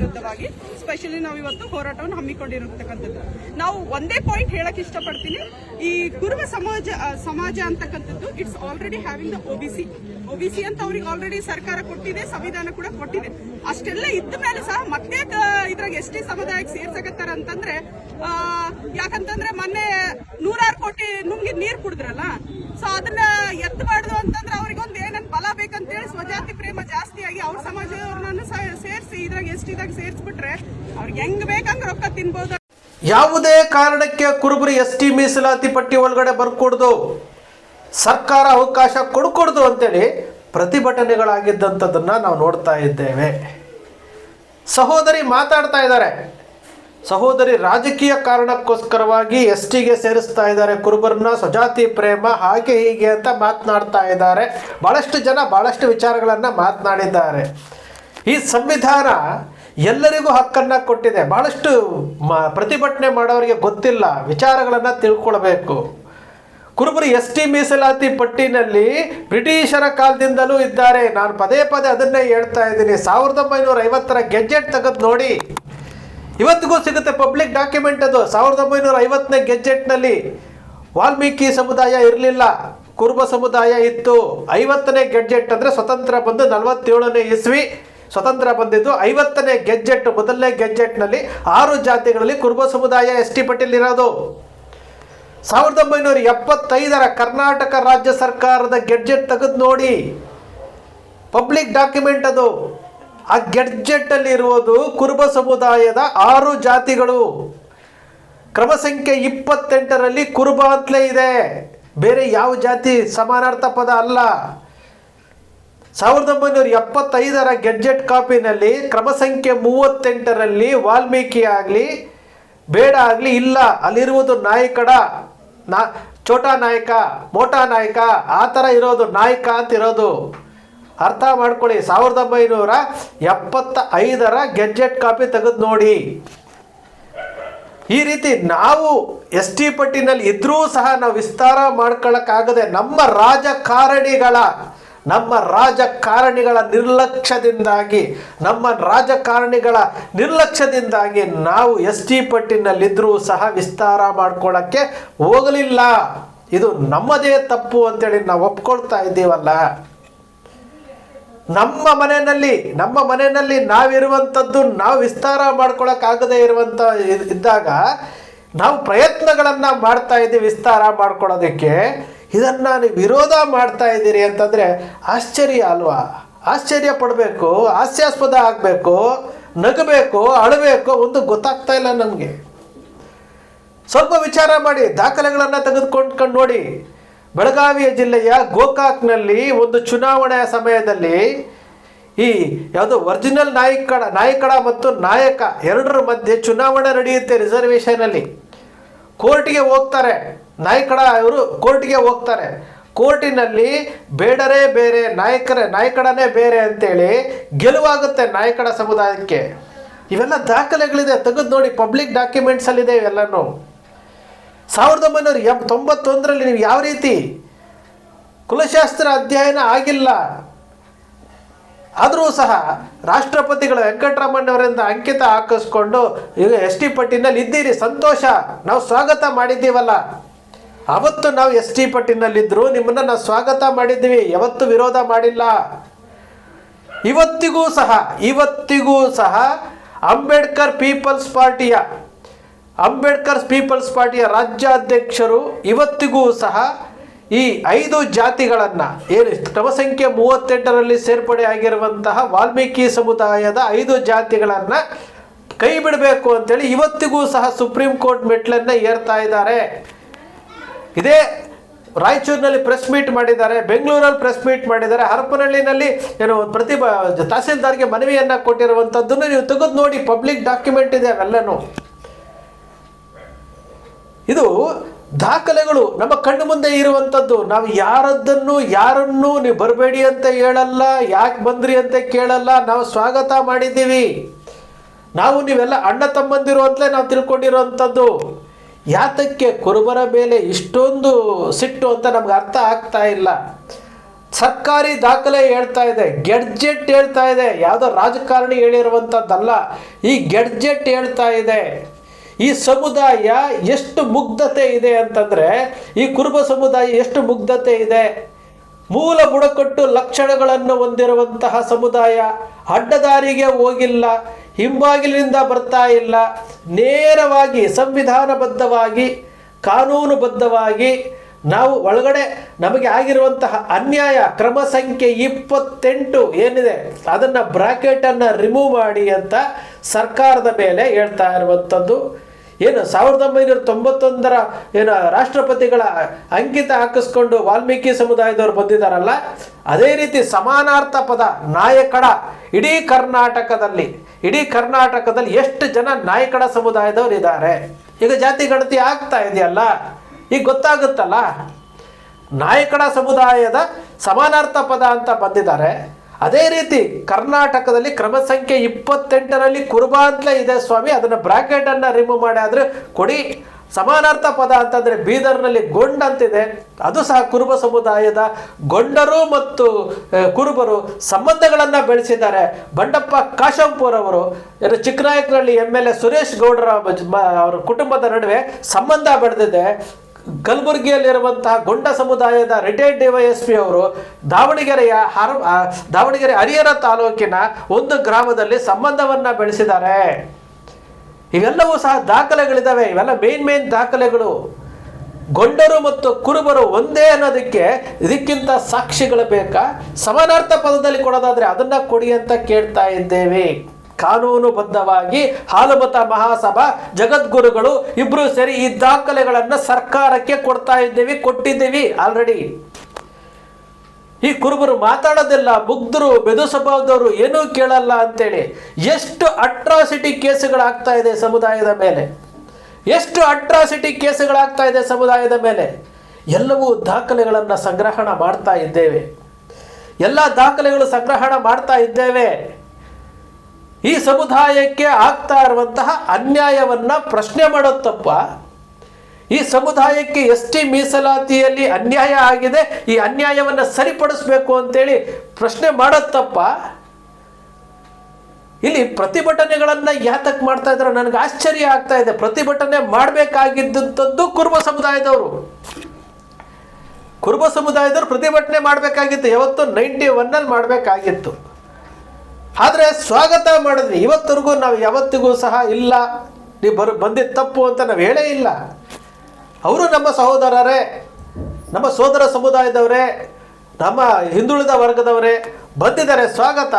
ವಿರುದ್ಧವಾಗಿ ಸ್ಪೆಷಲಿ ನಾವು ಇವತ್ತು ಹೋರಾಟವನ್ನು ಹಮ್ಮಿಕೊಂಡಿರತಕ್ಕಂಥದ್ದು. ನಾವು ಒಂದೇ ಪಾಯಿಂಟ್ ಹೇಳಕ್ ಇಷ್ಟಪಡ್ತೀನಿ. ಈ ಕುರುಬ ಸಮಾಜ ಸಮಾಜ ಅಂತಕ್ಕಂಥದ್ದು it's already having the OBC OBC ಅಂತ ಅವ್ರಿಗೆ ಆಲ್ರೆಡಿ ಸರ್ಕಾರ ಕೊಟ್ಟಿದೆ, ಸಂವಿಧಾನ ಕೂಡ ಕೊಟ್ಟಿದೆ. ಅಷ್ಟೆಲ್ಲ ಇದ್ದ ಮೇಲೆ ಸಹ ಮತ್ತೆ ಇದ್ರಾಗ ಎಸ್ ಟಿ ಸಮುದಾಯಕ್ಕೆ ಸೇರ್ಸಕತ್ತಾರ ಅಂತಂದ್ರೆ ಯಾಕಂತಂದ್ರೆ ಮೊನ್ನೆ ನೂರಾರು ಕೋಟಿ ನುಂಗಿ ನೀರ್ ಕುಡಿದ್ರಲ್ಲ? ಸೊ ಅದನ್ನ ಎತ್ತಬಾರ್ದು ಅಂತಂದ್ರೆ ಅವ್ರಿಗೊಂದು ಏನನ್ ಬಲ ಬೇಕಂತೇಳಿ ಸ್ವಜಾತಿ ಪ್ರೇಮ ಜಾಸ್ತಿ ಆಗಿ ಅವ್ರ ಸಮಾಜದವ್ರನ್ನ ಸೇರಿಸಿ, ಇದ್ರಾಗ ಎಸ್ ಇದಾಗ ಸೇರಿಸ್ಬಿಟ್ರೆ ಅವ್ರಿಗೆ ಹೆಂಗ್ ಬೇಕಂದ್ರೆ ರೊಕ್ಕ ತಿನ್ಬೋದು. ಯಾವುದೇ ಕಾರಣಕ್ಕೆ ಕುರುಬರಿ ಎಸ್ ಟಿ ಮೀಸಲಾತಿ ಪಟ್ಟಿ ಒಳಗಡೆ ಬರ್ಕೊಡ್ದು, ಸರ್ಕಾರ ಅವಕಾಶ ಕೊಡ್ಕೊಡ್ದು ಅಂತೇಳಿ ಪ್ರತಿಭಟನೆಗಳಾಗಿದ್ದಂಥದ್ದನ್ನು ನಾವು ನೋಡ್ತಾ ಇದ್ದೇವೆ. ಸಹೋದರಿ ಮಾತಾಡ್ತಾ ಇದ್ದಾರೆ. ಸಹೋದರಿ ರಾಜಕೀಯ ಕಾರಣಕ್ಕೋಸ್ಕರವಾಗಿ ಎಸ್ ಟಿಗೆ ಸೇರಿಸ್ತಾ ಇದ್ದಾರೆ. ಕುರುಬರನ್ನ ಸ್ವಜಾತಿ ಪ್ರೇಮ ಹಾಗೆ ಹೀಗೆ ಅಂತ ಮಾತನಾಡ್ತಾ ಇದ್ದಾರೆ. ಭಾಳಷ್ಟು ಜನ ಭಾಳಷ್ಟು ವಿಚಾರಗಳನ್ನು ಮಾತನಾಡಿದ್ದಾರೆ. ಈ ಸಂವಿಧಾನ ಎಲ್ಲರಿಗೂ ಹಕ್ಕನ್ನು ಕೊಟ್ಟಿದೆ. ಮ, ಪ್ರತಿಭಟನೆ ಮಾಡೋರಿಗೆ ಗೊತ್ತಿಲ್ಲ. ವಿಚಾರಗಳನ್ನು ತಿಳ್ಕೊಳ್ಬೇಕು. ಕುರುಬರು ಎಸ್ ಟಿ ಮೀಸಲಾತಿ ಪಟ್ಟಿನಲ್ಲಿ ಬ್ರಿಟಿಷರ ಕಾಲದಿಂದಲೂ ಇದ್ದಾರೆ. ನಾನು ಪದೇ ಪದೇ ಅದನ್ನೇ ಹೇಳ್ತಾ ಇದ್ದೀನಿ. ಸಾವಿರದ ಒಂಬೈನೂರ ಐವತ್ತರ ಗೆಜೆಟ್ ತೆಗೆದು ನೋಡಿ. ಇವತ್ತಿಗೂ ಸಿಗುತ್ತೆ ಪಬ್ಲಿಕ್ ಡಾಕ್ಯುಮೆಂಟ್ ಅದು. ಸಾವಿರದ ಒಂಬೈನೂರ ಐವತ್ತನೇ ಗೆಜೆಟ್ನಲ್ಲಿ ವಾಲ್ಮೀಕಿ ಸಮುದಾಯ ಇರಲಿಲ್ಲ. ಕುರುಬ ಸಮುದಾಯ ಇತ್ತು. ಐವತ್ತನೇ ಗೆಜೆಟ್ ಅಂದರೆ ಸ್ವತಂತ್ರ ಬಂದು ನಲವತ್ತೇಳನೇ ಇಸ್ವಿ. ಸ್ವತಂತ್ರ ಬಂದಿದ್ದು ಐವತ್ತನೇ ಗೆಜೆಟ್, ಮೊದಲನೇ ಗೆಜೆಟ್ನಲ್ಲಿ ಆರು ಜಾತಿಗಳಲ್ಲಿ ಕುರುಬ ಸಮುದಾಯ ಎಸ್ ಟಿ ಪಟ್ಟಿಲಿರೋದು ಸಾವಿರದ ಒಂಬೈನೂರ ಎಪ್ಪತ್ತೈದರ ಕರ್ನಾಟಕ ರಾಜ್ಯ ಸರ್ಕಾರದ ಗೆಡ್ಜೆಟ್ ತೆಗೆದು ನೋಡಿ. ಪಬ್ಲಿಕ್ ಡಾಕ್ಯುಮೆಂಟ್ ಅದು. ಆ ಗೆಡ್ಜೆಟ್ಟಲ್ಲಿ ಇರುವುದು ಕುರುಬ ಸಮುದಾಯದ ಆರು ಜಾತಿಗಳು. ಕ್ರಮ ಸಂಖ್ಯೆ ಇಪ್ಪತ್ತೆಂಟರಲ್ಲಿ ಕುರುಬ ಅಂತಲೇ ಇದೆ. ಬೇರೆ ಯಾವ ಜಾತಿ ಸಮಾನಾರ್ಥ ಪದ ಅಲ್ಲ. ಸಾವಿರದ ಒಂಬೈನೂರ ಎಪ್ಪತ್ತೈದರ ಗೆಡ್ಜೆಟ್ ಕಾಪಿನಲ್ಲಿ ಕ್ರಮ ಸಂಖ್ಯೆ ಮೂವತ್ತೆಂಟರಲ್ಲಿ ವಾಲ್ಮೀಕಿ ಆಗಲಿ, ಬೇಡ ಆಗಲಿ, ಇಲ್ಲ, ಅಲ್ಲಿರುವುದು ನಾಯಕಡ, ನಾ, ಛೋಟಾ ನಾಯಕ, ಮೋಟಾ ನಾಯಕ, ಆ ಥರ ಇರೋದು ನಾಯಕ ಅಂತ ಇರೋದು. ಅರ್ಥ ಮಾಡ್ಕೊಳ್ಳಿ. ಸಾವಿರದ ಒಂಬೈನೂರ ಎಪ್ಪತ್ತ ಐದರ ಗೆಜೆಟ್ ಕಾಪಿ ತೆಗೆದು ನೋಡಿ. ಈ ರೀತಿ ನಾವು ಎಸ್ ಟಿ ಪಟ್ಟಿನಲ್ಲಿ ಇದ್ರೂ ಸಹ ನಾವು ವಿಸ್ತಾರ ಮಾಡ್ಕೊಳ್ಳೋಕ್ಕಾಗದೆ ನಮ್ಮ ರಾಜಕಾರಣಿಗಳ ನಮ್ಮ ರಾಜಕಾರಣಿಗಳ ನಿರ್ಲಕ್ಷ್ಯದಿಂದಾಗಿ, ನಮ್ಮ ರಾಜಕಾರಣಿಗಳ ನಿರ್ಲಕ್ಷ್ಯದಿಂದಾಗಿ ನಾವು ಎಸ್ ಟಿ ಪಟ್ಟಿನಲ್ಲಿದ್ದರೂ ಸಹ ವಿಸ್ತಾರ ಮಾಡ್ಕೊಳ್ಳೋಕ್ಕೆ ಹೋಗಲಿಲ್ಲ. ಇದು ನಮ್ಮದೇ ತಪ್ಪು ಅಂತೇಳಿ ನಾವು ಒಪ್ಕೊಳ್ತಾ ಇದ್ದೀವಲ್ಲ. ನಮ್ಮ ಮನೆಯಲ್ಲಿ ನಮ್ಮ ಮನೆಯಲ್ಲಿ ನಾವಿರುವಂಥದ್ದು, ನಾವು ವಿಸ್ತಾರ ಮಾಡ್ಕೊಳ್ಳೋಕ್ಕಾಗದೇ ಇರುವಂಥ ಇದ್ದಾಗ ನಾವು ಪ್ರಯತ್ನಗಳನ್ನು ಮಾಡ್ತಾ ಇದ್ದೀವಿ, ವಿಸ್ತಾರ ಮಾಡ್ಕೊಳ್ಳೋದಕ್ಕೆ. ಇದನ್ನು ನೀವು ವಿರೋಧ ಮಾಡ್ತಾ ಇದ್ದೀರಿ ಅಂತಂದರೆ ಆಶ್ಚರ್ಯ ಅಲ್ವಾ? ಆಶ್ಚರ್ಯ ಪಡಬೇಕು, ಹಾಸ್ಯಾಸ್ಪದ ಆಗಬೇಕು, ನಗಬೇಕು, ಅಳಬೇಕು, ಒಂದು ಗೊತ್ತಾಗ್ತಾ ಇಲ್ಲ ನಮಗೆ. ಸ್ವಲ್ಪ ವಿಚಾರ ಮಾಡಿ, ದಾಖಲೆಗಳನ್ನು ತೆಗೆದುಕೊಂಡ್ಕೊಂಡು ನೋಡಿ. ಬೆಳಗಾವಿಯ ಜಿಲ್ಲೆಯ ಗೋಕಾಕ್ನಲ್ಲಿ ಒಂದು ಚುನಾವಣೆಯ ಸಮಯದಲ್ಲಿ ಈ ಯಾವುದು ಒರಿಜಿನಲ್ ನಾಯಕಡ ನಾಯಕಡ ಮತ್ತು ನಾಯಕ ಎರಡರ ಮಧ್ಯೆ ಚುನಾವಣೆ ನಡೆಯುತ್ತೆ ರಿಸರ್ವೇಷನಲ್ಲಿ ಕೋರ್ಟ್ಗೆ ಹೋಗ್ತಾರೆ. ನಾಯಕಡ ಇವರು ಕೋರ್ಟ್ಗೆ ಹೋಗ್ತಾರೆ. ಕೋರ್ಟಿನಲ್ಲಿ ಬೇಡರೇ ಬೇರೆ, ನಾಯಕರೇ ನಾಯಕಡನೇ ಬೇರೆ ಅಂತೇಳಿ ಗೆಲುವಾಗುತ್ತೆ ನಾಯಕಡ ಸಮುದಾಯಕ್ಕೆ. ಇವೆಲ್ಲ ದಾಖಲೆಗಳಿದೆ. ತೆಗೆದು ನೋಡಿ, ಪಬ್ಲಿಕ್ ಡಾಕ್ಯುಮೆಂಟ್ಸಲ್ಲಿದೆ ಇವೆಲ್ಲನೂ. ಸಾವಿರದ ಒಂಬೈನೂರ ಎಪ್ ತೊಂಬತ್ತೊಂದರಲ್ಲಿ ನೀವು ಯಾವ ರೀತಿ ಕುಲಶಾಸ್ತ್ರ ಅಧ್ಯಯನ ಆಗಿಲ್ಲ, ಆದರೂ ಸಹ ರಾಷ್ಟ್ರಪತಿಗಳು ವೆಂಕಟರಮಣ್ಣವರಿಂದ ಅಂಕಿತ ಹಾಕಿಸ್ಕೊಂಡು ಈಗ ಎಸ್ ಟಿ ಪಟ್ಟಿನಲ್ಲಿ ಇದ್ದೀರಿ. ಸಂತೋಷ. ನಾವು ಸ್ವಾಗತ ಮಾಡಿದ್ದೀವಲ್ಲ. ಅವತ್ತು ನಾವು ಎಸ್ ಟಿ ಪಟ್ಟಿನಲ್ಲಿದ್ದರು ನಿಮ್ಮನ್ನು ನಾವು ಸ್ವಾಗತ ಮಾಡಿದ್ದೀವಿ. ಯಾವತ್ತೂ ವಿರೋಧ ಮಾಡಿಲ್ಲ. ಇವತ್ತಿಗೂ ಸಹ ಇವತ್ತಿಗೂ ಸಹ ಅಂಬೇಡ್ಕರ್ ಪೀಪಲ್ಸ್ ಪಾರ್ಟಿಯ ಅಂಬೇಡ್ಕರ್ ಪೀಪಲ್ಸ್ ಪಾರ್ಟಿಯ ರಾಜ್ಯಾಧ್ಯಕ್ಷರು ಇವತ್ತಿಗೂ ಸಹ ಈ ಐದು ಜಾತಿಗಳನ್ನು ಏನು ಕ್ರಮಸಂಖ್ಯೆ ಮೂವತ್ತೆಂಟರಲ್ಲಿ ಸೇರ್ಪಡೆ ಆಗಿರುವಂತಹ ವಾಲ್ಮೀಕಿ ಸಮುದಾಯದ ಐದು ಜಾತಿಗಳನ್ನು ಕೈ ಬಿಡಬೇಕು ಅಂತೇಳಿ ಇವತ್ತಿಗೂ ಸಹ ಸುಪ್ರೀಂ ಕೋರ್ಟ್ ಮೆಟ್ಲನ್ನು ಏರ್ತಾ ಇದ್ದಾರೆ. ಇದೇ ರಾಯಚೂರಿನಲ್ಲಿ ಪ್ರೆಸ್ ಮೀಟ್ ಮಾಡಿದ್ದಾರೆ, ಬೆಂಗಳೂರಲ್ಲಿ ಪ್ರೆಸ್ ಮೀಟ್ ಮಾಡಿದ್ದಾರೆ. ಹರಪನಹಳ್ಳಿನಲ್ಲಿ ಏನು ಪ್ರತಿ ತಹಸೀಲ್ದಾರ್ಗೆ ಮನವಿಯನ್ನು ಕೊಟ್ಟಿರುವಂಥದ್ದನ್ನು ನೀವು ತೆಗೆದು ನೋಡಿ, ಪಬ್ಲಿಕ್ ಡಾಕ್ಯುಮೆಂಟ್ ಇದೆ ಅವೆಲ್ಲನೂ. ಇದು ದಾಖಲೆಗಳು. ನಮ್ಮ ಕಣ್ಣು ಮುಂದೆ ಇರುವಂಥದ್ದು. ನಾವು ಯಾರದ್ದನ್ನು, ಯಾರನ್ನು ನೀವು ಬರಬೇಡಿ ಅಂತ ಹೇಳಲ್ಲ, ಯಾಕೆ ಬಂದ್ರಿ ಅಂತ ಕೇಳಲ್ಲ. ನಾವು ಸ್ವಾಗತ ಮಾಡಿದ್ದೀವಿ. ನಾವು ನೀವೆಲ್ಲ ಅಣ್ಣ ತಮ್ಮಂದಿರು ಅಂತಲೇ ನಾವು ತಿಳ್ಕೊಂಡಿರುವಂಥದ್ದು. ಯಾತಕ್ಕೆ ಕುರುಬರ ಮೇಲೆ ಇಷ್ಟೊಂದು ಸಿಟ್ಟು ಅಂತ ನಮ್ಗೆ ಅರ್ಥ ಆಗ್ತಾ ಇಲ್ಲ. ಸರ್ಕಾರಿ ದಾಖಲೆ ಹೇಳ್ತಾ ಇದೆ, ಗೆಡ್ಜೆಟ್ ಹೇಳ್ತಾ ಇದೆ. ಯಾವುದೋ ರಾಜಕಾರಣಿ ಹೇಳಿರುವಂಥದ್ದಲ್ಲ. ಈ ಗೆಡ್ಜೆಟ್ ಹೇಳ್ತಾ ಇದೆ. ಈ ಸಮುದಾಯ ಎಷ್ಟು ಮುಗ್ಧತೆ ಇದೆ ಅಂತಂದರೆ, ಈ ಕುರುಬ ಸಮುದಾಯ ಎಷ್ಟು ಮುಗ್ಧತೆ ಇದೆ? ಮೂಲ ಬುಡಕಟ್ಟು ಲಕ್ಷಣಗಳನ್ನು ಹೊಂದಿರುವಂತಹ ಸಮುದಾಯ ಅಡ್ಡದಾರಿಗೆ ಹೋಗಿಲ್ಲ, ಹಿಂಬಾಗಿಲಿನಿಂದ ಬರ್ತಾ ಇಲ್ಲ, ನೇರವಾಗಿ ಸಂವಿಧಾನಬದ್ಧವಾಗಿ, ಕಾನೂನುಬದ್ಧವಾಗಿ, ನಾವು ಒಳಗಡೆ ನಮಗೆ ಆಗಿರುವಂತಹ ಅನ್ಯಾಯ ಕ್ರಮ ಸಂಖ್ಯೆ ಇಪ್ಪತ್ತೆಂಟು ಏನಿದೆ, ಅದನ್ನು ಬ್ರಾಕೆಟನ್ನು ರಿಮೂವ್ ಮಾಡಿ ಅಂತ ಸರ್ಕಾರದ ಮೇಲೆ ಹೇಳ್ತಾ ಇರುವಂಥದ್ದು. ಏನು ಸಾವಿರದ ಒಂಬೈನೂರ ತೊಂಬತ್ತೊಂದರ ಏನು ರಾಷ್ಟ್ರಪತಿಗಳ ಅಂಕಿತ ಹಾಕಿಸ್ಕೊಂಡು ವಾಲ್ಮೀಕಿ ಸಮುದಾಯದವರು ಬಂದಿದ್ದಾರಲ್ಲ, ಅದೇ ರೀತಿ ಸಮಾನಾರ್ಥ ಪದ ನಾಯಕಡ ಇಡೀ ಕರ್ನಾಟಕದಲ್ಲಿ ಇಡೀ ಕರ್ನಾಟಕದಲ್ಲಿ ಎಷ್ಟು ಜನ ನಾಯಕಡ ಸಮುದಾಯದವರು ಇದ್ದಾರೆ. ಈಗ ಜಾತಿ ಗಣತಿ ಆಗ್ತಾ ಇದೆಯಲ್ಲ, ಈಗ ಗೊತ್ತಾಗುತ್ತಲ್ಲ ನಾಯಕಡ ಸಮುದಾಯದ ಸಮಾನಾರ್ಥ ಪದ ಅಂತ ಬಂದಿದ್ದಾರೆ. ಅದೇ ರೀತಿ ಕರ್ನಾಟಕದಲ್ಲಿ ಕ್ರಮ ಸಂಖ್ಯೆ ಇಪ್ಪತ್ತೆಂಟರಲ್ಲಿ ಕುರುಬ ಅಂತಲೇ ಇದೆ ಸ್ವಾಮಿ. ಅದನ್ನು ಬ್ರಾಕೆಟನ್ನು ರಿಮೂವ್ ಮಾಡಿ. ಆದರೆ ಕೊಡಿ. ಸಮಾನಾರ್ಥ ಪದ ಅಂತಂದರೆ ಬೀದರ್ನಲ್ಲಿ ಗೊಂಡ್ ಅಂತಿದೆ. ಅದು ಸಹ ಕುರುಬ ಸಮುದಾಯದ ಗೊಂಡರು ಮತ್ತು ಕುರುಬರು ಸಂಬಂಧಗಳನ್ನು ಬೆಳೆಸಿದ್ದಾರೆ. ಬಂಡಪ್ಪ ಕಾಶಂಪುರ್ ಅವರು Chikkanayakanahalli M L A Suresh ಗೌಡರ ಅವರ ಕುಟುಂಬದ ನಡುವೆ ಸಂಬಂಧ ಬೆಳೆದಿದೆ. ಕಲಬುರಗಿಯಲ್ಲಿರುವಂತಹ ಗೊಂಡ ಸಮುದಾಯದ ರಿಟೈರ್ಡ್ ಡಿವೈಎಸ್ಪಿ ಅವರು ದಾವಣಗೆರೆಯ ಹರ ದಾವಣಗೆರೆ ಹರಿಹರ ತಾಲೂಕಿನ ಒಂದು ಗ್ರಾಮದಲ್ಲಿ ಸಂಬಂಧವನ್ನ ಬೆಳೆಸಿದ್ದಾರೆ. ಇವೆಲ್ಲವೂ ಸಹ ದಾಖಲೆಗಳಿದ್ದಾವೆ ಇವೆಲ್ಲ ಮೇನ್ ಮೇನ್ ದಾಖಲೆಗಳು. ಗೊಂಡರು ಮತ್ತು ಕುರುಬರು ಒಂದೇ ಅನ್ನೋದಕ್ಕೆ ಇದಕ್ಕಿಂತ ಸಾಕ್ಷಿಗಳು ಬೇಕಾ? ಸಮಾನಾರ್ಥ ಪದದಲ್ಲಿ ಕೊಡೋದಾದ್ರೆ ಅದನ್ನ ಕೊಡಿ ಅಂತ ಕೇಳ್ತಾ ಇದ್ದೇವೆ. ಕಾನೂನುಬದ್ಧವಾಗಿ ಹಾಲುಮತ ಮಹಾಸಭಾ, ಜಗದ್ಗುರುಗಳು ಇಬ್ರು ಸರಿ ಈ ದಾಖಲೆಗಳನ್ನು ಸರ್ಕಾರಕ್ಕೆ ಕೊಡ್ತಾ ಇದ್ದೇವೆ, ಕೊಟ್ಟಿದ್ದೀವಿ ಆಲ್ರೆಡಿ ಈ ಕುರುಬರು ಮಾತಾಡೋದಿಲ್ಲ, ಮುಗ್ಧರು ಬೆದು ಸ್ವಭಾವದವರು ಏನೂ ಕೇಳಲ್ಲ ಅಂತೇಳಿ. ಎಷ್ಟು ಅಟ್ರಾಸಿಟಿ ಕೇಸುಗಳಾಗ್ತಾ ಇದೆ ಸಮುದಾಯದ ಮೇಲೆ. ಎಷ್ಟು ಅಟ್ರಾಸಿಟಿ ಕೇಸುಗಳಾಗ್ತಾ ಇದೆ ಸಮುದಾಯದ ಮೇಲೆ. ಎಲ್ಲವೂ ದಾಖಲೆಗಳನ್ನು ಸಂಗ್ರಹಣ ಮಾಡ್ತಾ ಇದ್ದೇವೆ. ಎಲ್ಲ ದಾಖಲೆಗಳು ಸಂಗ್ರಹಣ ಮಾಡ್ತಾ ಇದ್ದೇವೆ. ಈ ಸಮುದಾಯಕ್ಕೆ ಆಗ್ತಾ ಇರುವಂತಹ ಅನ್ಯಾಯವನ್ನ ಪ್ರಶ್ನೆ ಮಾಡೋದು ತಪ್ಪ ಈ ಸಮುದಾಯಕ್ಕೆ ಎಸ್ ಟಿ ಮೀಸಲಾತಿಯಲ್ಲಿ ಅನ್ಯಾಯ ಆಗಿದೆ, ಈ ಅನ್ಯಾಯವನ್ನು ಸರಿಪಡಿಸಬೇಕು ಅಂತೇಳಿ ಪ್ರಶ್ನೆ ಮಾಡೋದು ತಪ್ಪ ಇಲ್ಲಿ ಪ್ರತಿಭಟನೆಗಳನ್ನು ಯಾತಕ್ ಮಾಡ್ತಾ ಇದ್ದಾರೆ ನನಗೆ ಆಶ್ಚರ್ಯ ಆಗ್ತಾ ಇದೆ. ಪ್ರತಿಭಟನೆ ಮಾಡಬೇಕಾಗಿದ್ದಂಥದ್ದು ಕುರುಬ ಸಮುದಾಯದವರು. ಕುರುಬ ಸಮುದಾಯದವರು ಪ್ರತಿಭಟನೆ ಮಾಡಬೇಕಾಗಿತ್ತು, ಯಾವತ್ತು ನೈಂಟಿ ಒನ್ನಲ್ಲಿ ಮಾಡಬೇಕಾಗಿತ್ತು. ಆದರೆ ಸ್ವಾಗತ ಮಾಡಿದ್ರೆ ಇವತ್ತರೆಗೂ ನಾವು ಯಾವತ್ತಿಗೂ ಸಹ ಇಲ್ಲ. ನೀವು ಬರು ಬಂದಿದ್ದ ತಪ್ಪು ಅಂತ ನಾವು ಹೇಳೇ ಇಲ್ಲ. ಅವರು ನಮ್ಮ ಸಹೋದರರೇ, ನಮ್ಮ ಸೋದರ ಸಮುದಾಯದವರೇ, ನಮ್ಮ ಹಿಂದುಳಿದ ವರ್ಗದವರೇ ಬಂದಿದ್ದಾರೆ ಸ್ವಾಗತ.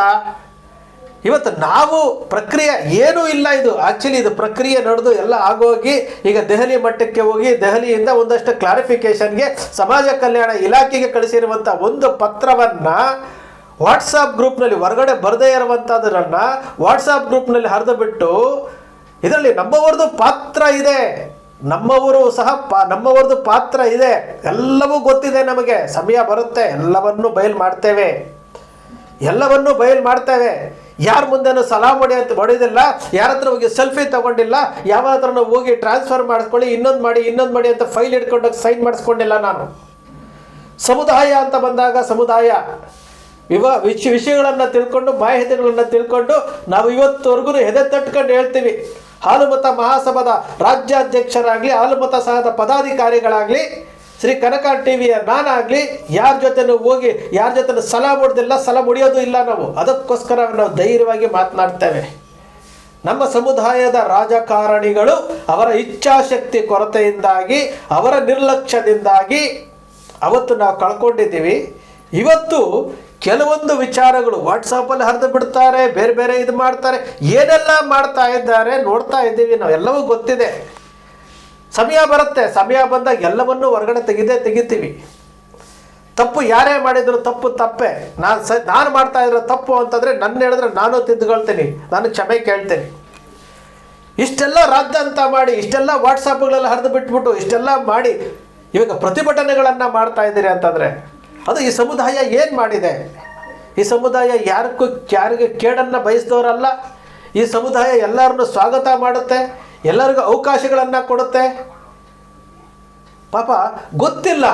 ಇವತ್ತು ನಾವು ಪ್ರಕ್ರಿಯೆ ಏನೂ ಇಲ್ಲ ಇದು. ಆ್ಯಕ್ಚುಲಿ ಇದು ಪ್ರಕ್ರಿಯೆ ನಡೆದು ಎಲ್ಲ ಆಗೋಗಿ ಈಗ ದೆಹಲಿ ಮಟ್ಟಕ್ಕೆ ಹೋಗಿ ದೆಹಲಿಯಿಂದ ಒಂದಷ್ಟು ಕ್ಲಾರಿಫಿಕೇಷನ್ಗೆ ಸಮಾಜ ಕಲ್ಯಾಣ ಇಲಾಖೆಗೆ ಕಳಿಸಿರುವಂಥ ಒಂದು ಪತ್ರವನ್ನು ವಾಟ್ಸಪ್ ಗ್ರೂಪ್ನಲ್ಲಿ ಹೊರಗಡೆ ಬರದೇ ಇರುವಂಥದ್ದನ್ನು ವಾಟ್ಸಪ್ ಗ್ರೂಪ್ನಲ್ಲಿ ಹರಿದು ಬಿಟ್ಟು ಇದರಲ್ಲಿ ನಮ್ಮವರದು ಪಾತ್ರ ಇದೆ. ನಮ್ಮವರು ಸಹ ಪಾ, ನಮ್ಮವರದು ಪಾತ್ರ ಇದೆ. ಎಲ್ಲವೂ ಗೊತ್ತಿದೆ ನಮಗೆ. ಸಮಯ ಬರುತ್ತೆ. ಎಲ್ಲವನ್ನೂ ಬಯಲು ಮಾಡ್ತೇವೆ. ಎಲ್ಲವನ್ನೂ ಬಯಲು ಮಾಡ್ತೇವೆ. ಯಾರ ಮುಂದೆನೂ ಸಲಾಮ್ ಹೊಡಿ ಅಂತ ಹೊಡೆಯೋದಿಲ್ಲ ಯಾರ ಹತ್ರ ಹೋಗಿ ಸೆಲ್ಫಿ ತಗೊಂಡಿಲ್ಲ. ಯಾವ ಹತ್ರನೂ ಹೋಗಿ ಟ್ರಾನ್ಸ್ಫರ್ ಮಾಡಿಸ್ಕೊಳ್ಳಿ ಇನ್ನೊಂದು ಮಾಡಿ ಇನ್ನೊಂದು ಮಾಡಿ ಅಂತ ಫೈಲ್ ಇಟ್ಕೊಂಡೋಗಿ ಸೈನ್ ಮಾಡಿಸ್ಕೊಂಡಿಲ್ಲ ನಾನು. ಸಮುದಾಯ ಅಂತ ಬಂದಾಗ ಸಮುದಾಯ. ವಿವ ವಿಷ ವಿಷಯಗಳನ್ನು ತಿಳ್ಕೊಂಡು ಮಾಹಿತಿಗಳನ್ನು ತಿಳ್ಕೊಂಡು ನಾವು ಇವತ್ತುವರೆಗೂ ಎದೆ ತಟ್ಕೊಂಡು ಹೇಳ್ತೀವಿ. ಹಾಲುಮತ ಮಹಾಸಭಾದ ರಾಜ್ಯಾಧ್ಯಕ್ಷರಾಗಲಿ, ಹಾಲುಮತ ಸಹದ ಪದಾಧಿಕಾರಿಗಳಾಗಲಿ, ಶ್ರೀ ಕನಕ ಟಿವಿಯ ನಾನಾಗಲಿ, ಯಾರ ಜೊತೆನೂ ಹೋಗಿ, ಯಾರ ಜೊತೆ ಸಲ ಮುಡ್ದಿಲ್ಲ ಸಲ ಮುಡಿಯೋದು ಇಲ್ಲ ನಾವು. ಅದಕ್ಕೋಸ್ಕರ ನಾವು ಧೈರ್ಯವಾಗಿ ಮಾತನಾಡ್ತೇವೆ. ನಮ್ಮ ಸಮುದಾಯದ ರಾಜಕಾರಣಿಗಳು ಅವರ ಇಚ್ಛಾಶಕ್ತಿ ಕೊರತೆಯಿಂದಾಗಿ, ಅವರ ನಿರ್ಲಕ್ಷ್ಯದಿಂದಾಗಿ, ಅವತ್ತು ನಾವು ಕಳ್ಕೊಂಡಿದ್ದೀವಿ. ಇವತ್ತು ಕೆಲವೊಂದು ವಿಚಾರಗಳು ವಾಟ್ಸಪ್ಪಲ್ಲಿ ಹರಿದು ಬಿಡ್ತಾರೆ, ಬೇರೆ ಬೇರೆ ಇದು ಮಾಡ್ತಾರೆ. ಏನೆಲ್ಲ ಮಾಡ್ತಾ ಇದ್ದಾರೆ ನೋಡ್ತಾ ಇದ್ದೀವಿ ನಾವು, ಎಲ್ಲವೂ ಗೊತ್ತಿದೆ. ಸಮಯ ಬರುತ್ತೆ, ಸಮಯ ಬಂದಾಗ ಎಲ್ಲವನ್ನೂ ಹೊರಗಡೆ ತೆಗೆದೇ ತೆಗಿತೀವಿ. ತಪ್ಪು ಯಾರೇ ಮಾಡಿದ್ರು ತಪ್ಪು ತಪ್ಪೆ. ನಾನು ಸ, ನಾನು ಮಾಡ್ತಾ ಇರೋ ತಪ್ಪು ಅಂತಂದರೆ ನನ್ನ ಹೇಳಿದ್ರೆ ನಾನು ತಿದ್ದುಕೊಳ್ತೀನಿ, ನಾನು ಕ್ಷಮೆ ಕೇಳ್ತೇನೆ. ಇಷ್ಟೆಲ್ಲ ರದ್ದು ಅಂತ ಮಾಡಿ, ಇಷ್ಟೆಲ್ಲ ವಾಟ್ಸಪ್ಗಳೆಲ್ಲ ಹರಿದು ಬಿಟ್ಬಿಟ್ಟು, ಇಷ್ಟೆಲ್ಲ ಮಾಡಿ ಇವಾಗ ಪ್ರತಿಭಟನೆಗಳನ್ನು ಮಾಡ್ತಾ ಇದ್ದೀರಿ ಅಂತಂದರೆ ಅದು ಈ ಸಮುದಾಯ ಏನು ಮಾಡಿದೆ? ಈ ಸಮುದಾಯ ಯಾರಿಗೂ ಯಾರಿಗೆ ಕೇಡನ್ನು ಬಯಸಿದವರಲ್ಲ. ಈ ಸಮುದಾಯ ಎಲ್ಲರನ್ನು ಸ್ವಾಗತ ಮಾಡುತ್ತೆ, ಎಲ್ಲರಿಗೂ ಅವಕಾಶಗಳನ್ನು ಕೊಡುತ್ತೆ. ಪಾಪ, ಗೊತ್ತಿಲ್ಲ.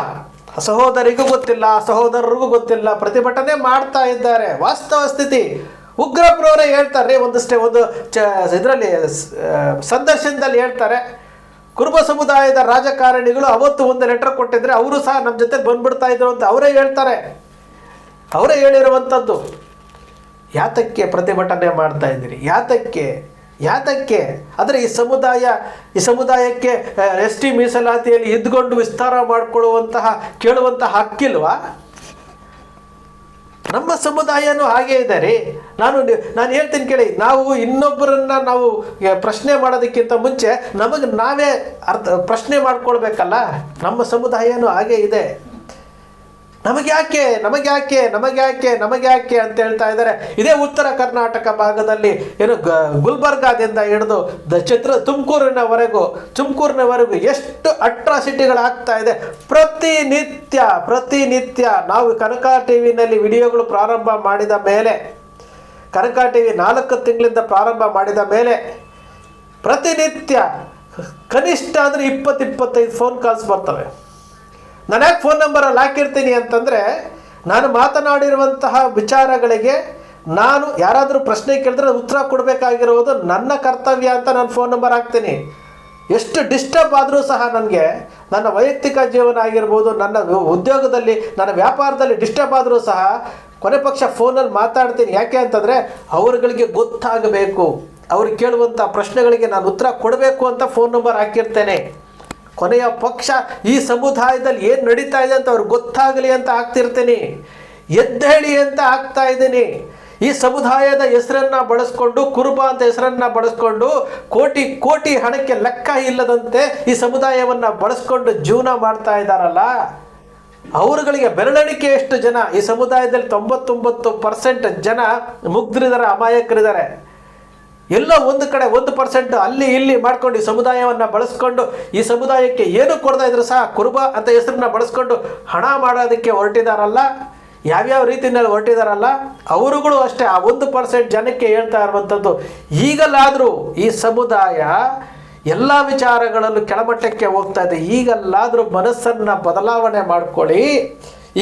ಸಹೋದರಿಗೂ ಗೊತ್ತಿಲ್ಲ, ಸಹೋದರರಿಗೂ ಗೊತ್ತಿಲ್ಲ. ಪ್ರತಿಭಟನೆ ಮಾಡ್ತಾ ಇದ್ದಾರೆ. ವಾಸ್ತವ ಸ್ಥಿತಿ. ಉಗ್ರಪ್ಪನವರೇ ಹೇಳ್ತಾರೆ, ಒಂದಷ್ಟೇ ಒಂದು ಚ ಇದರಲ್ಲಿ ಸಂದರ್ಶನದಲ್ಲಿ ಹೇಳ್ತಾರೆ. ಕುರುಬ ಸಮುದಾಯದ ರಾಜಕಾರಣಿಗಳು ಅವತ್ತು ಒಂದು ಲೆಟರ್ ಕೊಟ್ಟಿದ್ರೆ ಅವರು ಸಹ ನಮ್ಮ ಜೊತೆ ಬಂದ್ಬಿಡ್ತಾ ಇದ್ರು ಅಂತ ಅವರೇ ಹೇಳ್ತಾರೆ. ಅವರೇ ಹೇಳಿರುವಂಥದ್ದು ಯಾತಕ್ಕೆ ಪ್ರತಿಭಟನೆ ಮಾಡ್ತಾ ಇದ್ದೀರಿ? ಯಾತಕ್ಕೆ? ಯಾತಕ್ಕೆ? ಆದರೆ ಈ ಸಮುದಾಯ, ಈ ಸಮುದಾಯಕ್ಕೆ ಎಸ್ ಟಿ ಮೀಸಲಾತಿಯಲ್ಲಿ ಇದ್ಕೊಂಡು ವಿಸ್ತಾರ ಮಾಡಿಕೊಳ್ಳುವಂತಹ, ಕೇಳುವಂತಹ ಹಕ್ಕಿಲ್ವಾ? ನಮ್ಮ ಸಮುದಾಯನೂ ಹಾಗೆ ಇದೆ ರೀ ನಾನು ನಾನು ಹೇಳ್ತೀನಿ ಕೇಳಿ, ನಾವು ಇನ್ನೊಬ್ಬರನ್ನ ನಾವು ಪ್ರಶ್ನೆ ಮಾಡೋದಕ್ಕಿಂತ ಮುಂಚೆ ನಮಗೆ ನಾವೇ ಅರ್ಥ, ಪ್ರಶ್ನೆ ಮಾಡ್ಕೊಳ್ಬೇಕಲ್ಲ? ನಮ್ಮ ಸಮುದಾಯನೂ ಹಾಗೆ ಇದೆ. ನಮಗೆ ಯಾಕೆ ನಮಗ್ಯಾಕೆ ನಮಗ್ಯಾಕೆ ನಮಗೆ ಯಾಕೆ ನಮಗೆ ಯಾಕೆ ಅಂತ ಹೇಳ್ತಾ ಇದ್ದಾರೆ. ಇದೇ ಉತ್ತರ ಕರ್ನಾಟಕ ಭಾಗದಲ್ಲಿ ಏನು ಗುಲ್ಬರ್ಗಾದಿಂದ ಹಿಡಿದು ದ ಚಿತ್ರ ತುಮಕೂರಿನವರೆಗೂ ತುಮಕೂರಿನವರೆಗೂ ಎಷ್ಟು ಅಟ್ರಾಸಿಟಿಗಳಾಗ್ತಾ ಇದೆ. ಪ್ರತಿನಿತ್ಯ ಪ್ರತಿನಿತ್ಯ ನಾವು ಕನಕ ಟಿ ವಿನಲ್ಲಿ ವಿಡಿಯೋಗಳು ಪ್ರಾರಂಭ ಮಾಡಿದ ಮೇಲೆ, ಕನಕ ಟಿ ವಿ ನಾಲ್ಕು ತಿಂಗಳಿಂದ ಪ್ರಾರಂಭ ಮಾಡಿದ ಮೇಲೆ, ಪ್ರತಿನಿತ್ಯ ಕನಿಷ್ಠ ಅಂದರೆ ಇಪ್ಪತ್ತು, ಇಪ್ಪತ್ತೈದು ಫೋನ್ ಕಾಲ್ಸ್ ಬರ್ತವೆ. ನಾನು ಯಾಕೆ ಫೋನ್ ನಂಬರಲ್ಲಿ ಹಾಕಿರ್ತೀನಿ ಅಂತಂದರೆ, ನಾನು ಮಾತನಾಡಿರುವಂತಹ ವಿಚಾರಗಳಿಗೆ ನಾನು ಯಾರಾದರೂ ಪ್ರಶ್ನೆ ಕೇಳಿದ್ರೆ ಉತ್ತರ ಕೊಡಬೇಕಾಗಿರುವುದು ನನ್ನ ಕರ್ತವ್ಯ ಅಂತ ನಾನು ಫೋನ್ ನಂಬರ್ ಹಾಕ್ತೀನಿ. ಎಷ್ಟು ಡಿಸ್ಟರ್ಬ್ ಆದರೂ ಸಹ ನನಗೆ ನನ್ನ ವೈಯಕ್ತಿಕ ಜೀವನ ಆಗಿರ್ಬೋದು, ನನ್ನ ಉದ್ಯೋಗದಲ್ಲಿ, ನನ್ನ ವ್ಯಾಪಾರದಲ್ಲಿ ಡಿಸ್ಟರ್ಬ್ ಆದರೂ ಸಹ ಕೊನೆ ಪಕ್ಷ ಫೋನಲ್ಲಿ ಮಾತಾಡ್ತೀನಿ. ಯಾಕೆ ಅಂತಂದರೆ, ಅವರುಗಳಿಗೆ ಗೊತ್ತಾಗಬೇಕು. ಅವ್ರು ಕೇಳುವಂಥ ಪ್ರಶ್ನೆಗಳಿಗೆ ನಾನು ಉತ್ತರ ಕೊಡಬೇಕು ಅಂತ ಫೋನ್ ನಂಬರ್ ಹಾಕಿರ್ತೇನೆ. ಕೊನೆಯ ಪಕ್ಷ ಈ ಸಮುದಾಯದಲ್ಲಿ ಏನು ನಡೀತಾ ಇದೆ ಅಂತ ಅವ್ರಿಗೆ ಗೊತ್ತಾಗಲಿ ಅಂತ ಆಗ್ತಿರ್ತೀನಿ. ಎದ್ದೇಳಿ ಅಂತ ಆಗ್ತಾ ಇದ್ದೀನಿ. ಈ ಸಮುದಾಯದ ಹೆಸರನ್ನ ಬಳಸ್ಕೊಂಡು, ಕುರುಬ ಅಂತ ಹೆಸರನ್ನ ಬಳಸ್ಕೊಂಡು, ಕೋಟಿ ಕೋಟಿ ಹಣಕ್ಕೆ ಲೆಕ್ಕ ಇಲ್ಲದಂತೆ ಈ ಸಮುದಾಯವನ್ನ ಬಳಸ್ಕೊಂಡು ಜೀವನ ಮಾಡ್ತಾ ಇದ್ದಾರಲ್ಲ ಅವರುಗಳಿಗೆ ಬೆರಳಿಕೆ ಎಷ್ಟು ಜನ? ಈ ಸಮುದಾಯದಲ್ಲಿ ತೊಂಬತ್ತೊಂಬತ್ತು ಪರ್ಸೆಂಟ್ ಜನ ಮುಗ್ಧರಿದ್ದಾರೆ ಅಮಾಯಕರಿದ್ದಾರೆ ಎಲ್ಲೋ ಒಂದು ಕಡೆ ಒಂದು ಪರ್ಸೆಂಟ್ ಅಲ್ಲಿ ಇಲ್ಲಿ ಮಾಡ್ಕೊಂಡು ಈ ಸಮುದಾಯವನ್ನು ಬಳಸ್ಕೊಂಡು ಈ ಸಮುದಾಯಕ್ಕೆ ಏನು ಕೊಡ್ತಾ ಇದ್ರು ಸಹ ಕುರುಬ ಅಂತ ಹೆಸರನ್ನ ಬಳಸ್ಕೊಂಡು ಹಣ ಮಾಡೋದಕ್ಕೆ ಹೊರಟಿದಾರಲ್ಲ, ಯಾವ್ಯಾವ ರೀತಿಯಲ್ಲಿ ಹೊರಟಿದಾರಲ್ಲ, ಅವರುಗಳು ಅಷ್ಟೇ. ಆ ಒಂದು ಪರ್ಸೆಂಟ್ ಜನಕ್ಕೆ ಹೇಳ್ತಾ ಇರುವಂಥದ್ದು ಈಗಲಾದರೂ ಈ ಸಮುದಾಯ ಎಲ್ಲ ವಿಚಾರಗಳಲ್ಲೂ ಕೆಳಮಟ್ಟಕ್ಕೆ ಹೋಗ್ತಾ ಇದೆ. ಈಗಲ್ಲಾದರೂ ಮನಸ್ಸನ್ನು ಬದಲಾವಣೆ ಮಾಡ್ಕೊಳ್ಳಿ.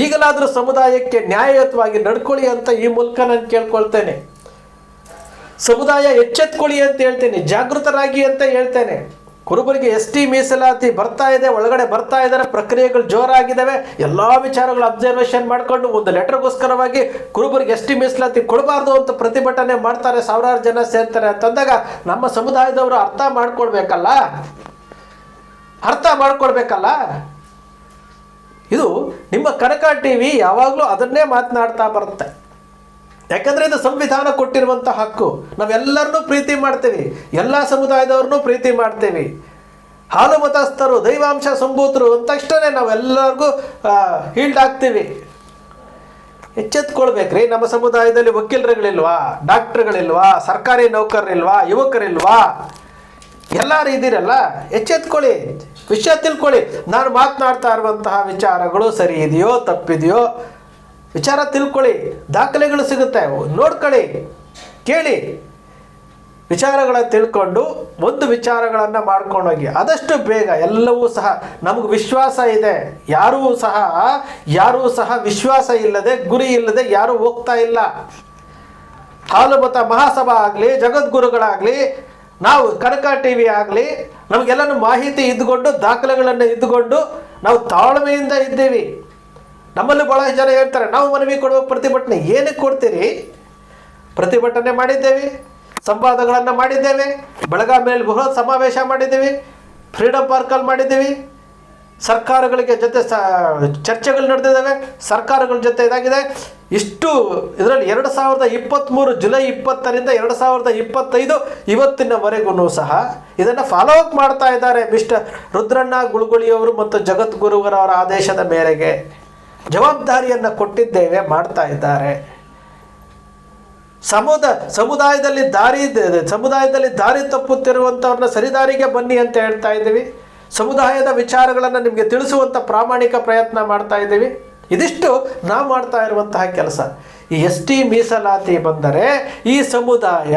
ಈಗಲಾದರೂ ಸಮುದಾಯಕ್ಕೆ ನ್ಯಾಯಯುತವಾಗಿ ನಡ್ಕೊಳ್ಳಿ ಅಂತ ಈ ಮೂಲಕ ನಾನು ಕೇಳ್ಕೊಳ್ತೇನೆ. ಸಮುದಾಯ ಎಚ್ಚೆತ್ಕೊಳ್ಳಿ ಅಂತ ಹೇಳ್ತೇನೆ, ಜಾಗೃತರಾಗಿ ಅಂತ ಹೇಳ್ತೇನೆ. ಕುರುಬರಿಗೆ ಎಸ್ ಟಿ ಮೀಸಲಾತಿ ಬರ್ತಾ ಇದೆ, ಒಳಗಡೆ ಬರ್ತಾ ಇದ್ದಾರೆ, ಪ್ರಕ್ರಿಯೆಗಳು ಜೋರಾಗಿದ್ದಾವೆ. ಎಲ್ಲ ವಿಚಾರಗಳು ಅಬ್ಸರ್ವೇಷನ್ ಮಾಡಿಕೊಂಡು ಒಂದು ಲೆಟರ್ಗೋಸ್ಕರವಾಗಿ ಕುರುಬರಿಗೆ ಎಸ್ ಟಿ ಮೀಸಲಾತಿ ಕೊಡಬಾರ್ದು ಅಂತ ಪ್ರತಿಭಟನೆ ಮಾಡ್ತಾರೆ, ಸಾವಿರಾರು ಜನ ಸೇರ್ತಾರೆ ಅಂತಂದಾಗ ನಮ್ಮ ಸಮುದಾಯದವರು ಅರ್ಥ ಮಾಡ್ಕೊಳ್ಬೇಕಲ್ಲ? ಅರ್ಥ ಮಾಡ್ಕೊಳ್ಬೇಕಲ್ಲ? ಇದು ನಿಮ್ಮ ಕನಕ ಟಿ ವಿ ಯಾವಾಗಲೂ ಅದನ್ನೇ ಮಾತನಾಡ್ತಾ ಬರುತ್ತೆ. ಯಾಕಂದ್ರೆ ಇದು ಸಂವಿಧಾನ ಕೊಟ್ಟಿರುವಂಥ ಹಕ್ಕು. ನಾವೆಲ್ಲರನ್ನೂ ಪ್ರೀತಿ ಮಾಡ್ತೀವಿ. ಎಲ್ಲ ಸಮುದಾಯದವ್ರನ್ನೂ ಪ್ರೀತಿ ಮಾಡ್ತೀವಿ. ಹಾಲು ಮತಸ್ಥರು, ದೈವಾಂಶ ಸಂಭೂತರು ಅಂದ ತಕ್ಷಣ ನಾವೆಲ್ಲರಿಗೂ ಹೀಲ್ಡ್ ಆಗ್ತೀವಿ. ಎಚ್ಚೆತ್ಕೊಳ್ಬೇಕ್ರಿ. ನಮ್ಮ ಸಮುದಾಯದಲ್ಲಿ ವಕೀಲರುಗಳಿಲ್ವಾ? ಡಾಕ್ಟ್ರುಗಳಿಲ್ವಾ? ಸರ್ಕಾರಿ ನೌಕರರಿಲ್ವಾ? ಯುವಕರಿಲ್ವಾ? ಎಲ್ಲರೂ ಇದ್ದೀರಲ್ಲ ಎಚ್ಚೆತ್ಕೊಳ್ಳಿ. ವಿಷಯ ತಿಳ್ಕೊಳ್ಳಿ. ನಾನು ಮಾತನಾಡ್ತಾ ಇರುವಂತಹ ವಿಚಾರಗಳು ಸರಿ ಇದೆಯೋ, ತಪ್ಪಿದೆಯೋ ವಿಚಾರ ತಿಳ್ಕೊಳ್ಳಿ, ದಾಖಲೆಗಳು ಸಿಗುತ್ತೆ, ನೋಡ್ಕೊಳ್ಳಿ, ಕೇಳಿ. ವಿಚಾರಗಳ ತಿಳ್ಕೊಂಡು, ಒಂದು ವಿಚಾರಗಳನ್ನು ಮಾಡ್ಕೊಂಡೋಗಿ, ಆದಷ್ಟು ಬೇಗ ಎಲ್ಲವೂ ಸಹ ನಮಗೆ ವಿಶ್ವಾಸ ಇದೆ, ಯಾರೂ ಸಹ ಯಾರೂ ಸಹ ವಿಶ್ವಾಸ ಇಲ್ಲದೆ, ಗುರಿ ಇಲ್ಲದೆ ಯಾರೂ ಹೋಗ್ತಾ ಇಲ್ಲ. ಹಾಲುಮತ ಮಹಾಸಭಾ ಆಗಲಿ, ಜಗದ್ಗುರುಗಳಾಗಲಿ, ನಾವು ಕನಕ ಟಿ ವಿ ಆಗಲಿ, ನಮಗೆಲ್ಲನೂ ಮಾಹಿತಿ ಇದ್ದುಕೊಂಡು, ದಾಖಲೆಗಳನ್ನು ಇದ್ದುಕೊಂಡು, ನಾವು ತಾಳ್ಮೆಯಿಂದ ಇದ್ದೀವಿ. ನಮ್ಮಲ್ಲಿ ಭಾಳ ಜನ ಹೇಳ್ತಾರೆ, ನಾವು ಮನವಿ ಕೊಡುವ ಪ್ರತಿಭಟನೆ ಏನಕ್ಕೆ ಕೊಡ್ತೀರಿ? ಪ್ರತಿಭಟನೆ ಮಾಡಿದ್ದೇವೆ, ಸಂವಾದಗಳನ್ನು ಮಾಡಿದ್ದೇವೆ ಬೆಳಗಾವಿಯಲ್ಲಿ ಬೃಹತ್ ಸಮಾವೇಶ ಮಾಡಿದ್ದೀವಿ ಫ್ರೀಡಮ್ ಪಾರ್ಕಲ್ಲಿ ಮಾಡಿದ್ದೀವಿ, ಸರ್ಕಾರಗಳಿಗೆ ಜೊತೆ ಸ, ಚರ್ಚೆಗಳು ನಡೆದಿದ್ದಾವೆ, ಸರ್ಕಾರಗಳ ಜೊತೆ ಇದಾಗಿದೆ. ಇಷ್ಟು ಇದರಲ್ಲಿ ಎರಡು ಸಾವಿರದ ಇಪ್ಪತ್ತ್ಮೂರು ಜುಲೈ ಇಪ್ಪತ್ತರಿಂದ ಎರಡು ಸಾವಿರದ ಇಪ್ಪತ್ತೈದು ಇವತ್ತಿನವರೆಗೂ ಸಹ ಇದನ್ನು ಫಾಲೋ ಅಪ್ ಮಾಡ್ತಾ ಇದ್ದಾರೆ ಮಿಸ್ಟರ್ ರುದ್ರಣ್ಣ ಗುಳುಗುಳಿಯವರು ಮತ್ತು ಜಗದ್ಗುರುವರವರ ಆದೇಶದ ಮೇರೆಗೆ. ಜವಾಬ್ದಾರಿಯನ್ನು ಕೊಟ್ಟಿದ್ದೇವೆ ಮಾಡ್ತಾ ಇದ್ದಾರೆ. ಸಮುದ, ಸಮುದಾಯದಲ್ಲಿ ದಾರಿ ಸಮುದಾಯದಲ್ಲಿ ದಾರಿ ತಪ್ಪುತ್ತಿರುವಂಥವ್ರನ್ನ ಸರಿದಾರಿಗೆ ಬನ್ನಿ ಅಂತ ಹೇಳ್ತಾ ಇದ್ದೀವಿ. ಸಮುದಾಯದ ವಿಚಾರಗಳನ್ನು ನಿಮಗೆ ತಿಳಿಸುವಂಥ ಪ್ರಾಮಾಣಿಕ ಪ್ರಯತ್ನ ಮಾಡ್ತಾ ಇದ್ದೀವಿ. ಇದಿಷ್ಟು ನಾವು ಮಾಡ್ತಾ ಇರುವಂತಹ ಕೆಲಸ. ಈ ಎಸ್ ಟಿ ಮೀಸಲಾತಿ ಬಂದರೆ ಈ ಸಮುದಾಯ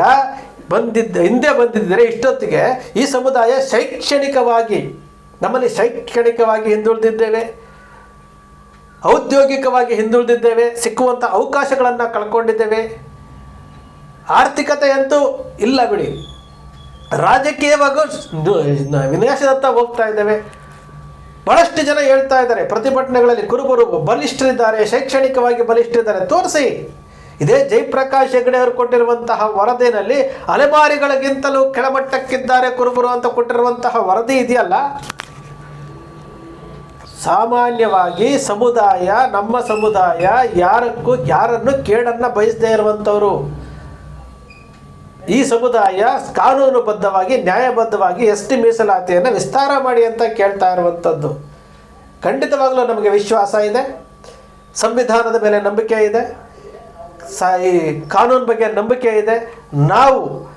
ಬಂದಿದ್ದ, ಹಿಂದೆ ಬಂದಿದ್ದರೆ ಇಷ್ಟೊತ್ತಿಗೆ ಈ ಸಮುದಾಯ ಶೈಕ್ಷಣಿಕವಾಗಿ, ನಮ್ಮಲ್ಲಿ ಶೈಕ್ಷಣಿಕವಾಗಿ ಹಿಂದುಳಿದಿದ್ದೇವೆ. ಔದ್ಯೋಗಿಕವಾಗಿ ಹಿಂದುಳಿದಿದ್ದೇವೆ ಸಿಕ್ಕುವಂಥ ಅವಕಾಶಗಳನ್ನು ಕಳ್ಕೊಂಡಿದ್ದೇವೆ. ಆರ್ಥಿಕತೆಯಂತೂ ಇಲ್ಲ ಬಿಡಿ. ರಾಜಕೀಯವಾಗೂ ವಿನಾಶದತ್ತ ಹೋಗ್ತಾ ಇದ್ದೇವೆ. ಬಹಳಷ್ಟು ಜನ ಹೇಳ್ತಾ ಇದ್ದಾರೆ, ಪ್ರತಿಭಟನೆಗಳಲ್ಲಿ ಕುರುಬರು ಬಲಿಷ್ಠರಿದ್ದಾರೆ, ಶೈಕ್ಷಣಿಕವಾಗಿ ಬಲಿಷ್ಠರಿದ್ದಾರೆ. ತೋರಿಸಿ. ಇದೇ ಜಯಪ್ರಕಾಶ್ ಹೆಗಡೆ ಅವರು ಕೊಟ್ಟಿರುವಂತಹ ವರದಿನಲ್ಲಿ ಅಲೆಮಾರಿಗಳಿಗಿಂತಲೂ ಕೆಳಮಟ್ಟಕ್ಕಿದ್ದಾರೆ ಕುರುಬರು ಅಂತ ಕೊಟ್ಟಿರುವಂತಹ ವರದಿ ಇದೆಯಲ್ಲ? ಸಾಮಾನ್ಯವಾಗಿ ಸಮುದಾಯ, ನಮ್ಮ ಸಮುದಾಯ ಯಾರಕ್ಕೂ, ಯಾರನ್ನು ಕೇಡನ್ನು ಬಯಸದೇ ಇರುವಂಥವರು. ಈ ಸಮುದಾಯ ಕಾನೂನುಬದ್ಧವಾಗಿ, ನ್ಯಾಯಬದ್ಧವಾಗಿ ಎಸ್ ಟಿ ಮೀಸಲಾತಿಯನ್ನು ವಿಸ್ತಾರ ಮಾಡಿ ಅಂತ ಕೇಳ್ತಾ ಇರುವಂಥದ್ದು. ಖಂಡಿತವಾಗಲೂ ನಮಗೆ ವಿಶ್ವಾಸ ಇದೆ. ಸಂವಿಧಾನದ ಮೇಲೆ ನಂಬಿಕೆ ಇದೆ. ಸ, ಈ ಕಾನೂನು ಬಗ್ಗೆ ನಂಬಿಕೆ ಇದೆ. ನಾವು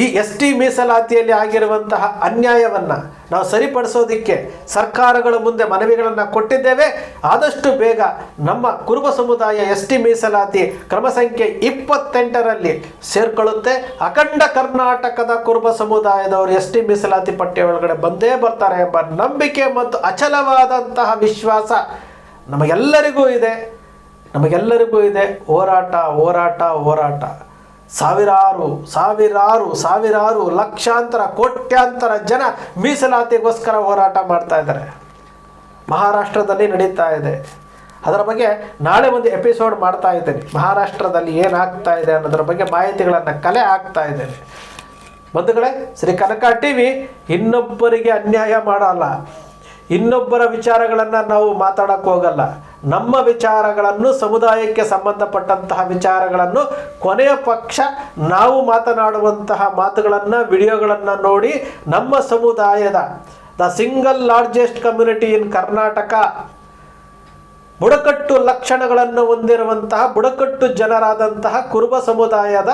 ಈ ಎಸ್ ಟಿ ಮೀಸಲಾತಿಯಲ್ಲಿ ಆಗಿರುವಂತಹ ಅನ್ಯಾಯವನ್ನು ನಾವು ಸರಿಪಡಿಸೋದಕ್ಕೆ ಸರ್ಕಾರಗಳ ಮುಂದೆ ಮನವಿಗಳನ್ನು ಕೊಟ್ಟಿದ್ದೇವೆ. ಆದಷ್ಟು ಬೇಗ ನಮ್ಮ ಕುರುಬ ಸಮುದಾಯ ಎಸ್ ಟಿ ಮೀಸಲಾತಿ ಕ್ರಮ ಸಂಖ್ಯೆ ಇಪ್ಪತ್ತೆಂಟರಲ್ಲಿ ಸೇರ್ಕೊಳ್ಳುತ್ತೆ. ಅಖಂಡ ಕರ್ನಾಟಕದ ಕುರುಬ ಸಮುದಾಯದವರು ಎಸ್ ಟಿ ಮೀಸಲಾತಿ ಪಟ್ಟಿ ಒಳಗಡೆ ಬಂದೇ ಬರ್ತಾರೆ ಎಂಬ ನಂಬಿಕೆ ಮತ್ತು ಅಚಲವಾದಂತಹ ವಿಶ್ವಾಸ ನಮಗೆಲ್ಲರಿಗೂ ಇದೆ. ನಮಗೆಲ್ಲರಿಗೂ ಇದೆ. ಹೋರಾಟ ಹೋರಾಟ ಹೋರಾಟ. ಸಾವಿರಾರು ಸಾವಿರಾರು ಸಾವಿರಾರು ಲಕ್ಷಾಂತರ, ಕೋಟ್ಯಾಂತರ ಜನ ಮೀಸಲಾತಿಗೋಸ್ಕರ ಹೋರಾಟ ಮಾಡ್ತಾ ಇದ್ದಾರೆ. ಮಹಾರಾಷ್ಟ್ರದಲ್ಲಿ ನಡೀತಾ ಇದೆ. ಅದರ ಬಗ್ಗೆ ನಾಳೆ ಒಂದು ಎಪಿಸೋಡ್ ಮಾಡ್ತಾ ಇದ್ದೇನೆ. ಮಹಾರಾಷ್ಟ್ರದಲ್ಲಿ ಏನಾಗ್ತಾ ಇದೆ ಅನ್ನೋದ್ರ ಬಗ್ಗೆ ಮಾಹಿತಿಗಳನ್ನು ಕಲೆ ಹಾಕ್ತಾ ಇದ್ದೇನೆ. ಬಂಧುಗಳೇ, ಶ್ರೀ ಕನಕ ಟಿ ವಿ ಇನ್ನೊಬ್ಬರಿಗೆ ಅನ್ಯಾಯ ಮಾಡಲ್ಲ. ಇನ್ನೊಬ್ಬರ ವಿಚಾರಗಳನ್ನು ನಾವು ಮಾತಾಡಕ್ಕೆ ಹೋಗಲ್ಲ. ನಮ್ಮ ವಿಚಾರಗಳನ್ನು ಸಮುದಾಯಕ್ಕೆ ಸಂಬಂಧಪಟ್ಟಂತಹ ವಿಚಾರಗಳನ್ನು ಕೊನೆಯ ಪಕ್ಷ ನಾವು ಮಾತನಾಡುವಂತಹ ಮಾತುಗಳನ್ನು, ವಿಡಿಯೋಗಳನ್ನು ನೋಡಿ ನಮ್ಮ ಸಮುದಾಯದ the single largest community in Karnataka ಬುಡಕಟ್ಟು ಲಕ್ಷಣಗಳನ್ನು ಹೊಂದಿರುವಂತಹ, ಬುಡಕಟ್ಟು ಜನರಾದಂತಹ ಕುರುಬ ಸಮುದಾಯದ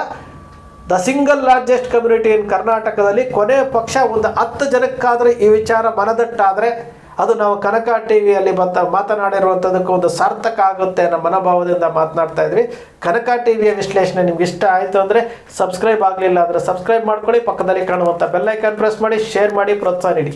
the single largest community in ಕರ್ನಾಟಕದಲ್ಲಿ ಕೊನೆಯ ಪಕ್ಷ ಒಂದು ಹತ್ತು ಜನಕ್ಕಾದರೆ ಈ ವಿಚಾರ ಮನದಟ್ಟಾದರೆ ಅದು ನಾವು ಕನಕ ಟಿ ವಿಯಲ್ಲಿ ಬತ್ತ ಒಂದು ಸಾರ್ಥಕ ಆಗುತ್ತೆ ಅನ್ನೋ ಮನೋಭಾವದಿಂದ ಮಾತನಾಡ್ತಾ ಇದ್ವಿ. ಕನಕ ಟಿ ವಿಯ ವಿಶ್ಲೇಷಣೆ ನಿಮ್ಗೆ ಇಷ್ಟ ಆಯಿತು ಅಂದರೆ ಸಬ್ಸ್ಕ್ರೈಬ್ ಆಗಲಿಲ್ಲ ಅಂದರೆ ಸಬ್ಸ್ಕ್ರೈಬ್ ಮಾಡ್ಕೊಳ್ಳಿ. ಪಕ್ಕದಲ್ಲಿ ಕಾಣುವಂಥ ಬೆಲ್ಲೈಕನ್ ಪ್ರೆಸ್ ಮಾಡಿ ಶೇರ್ ಮಾಡಿ, ಪ್ರೋತ್ಸಾಹ ನೀಡಿ.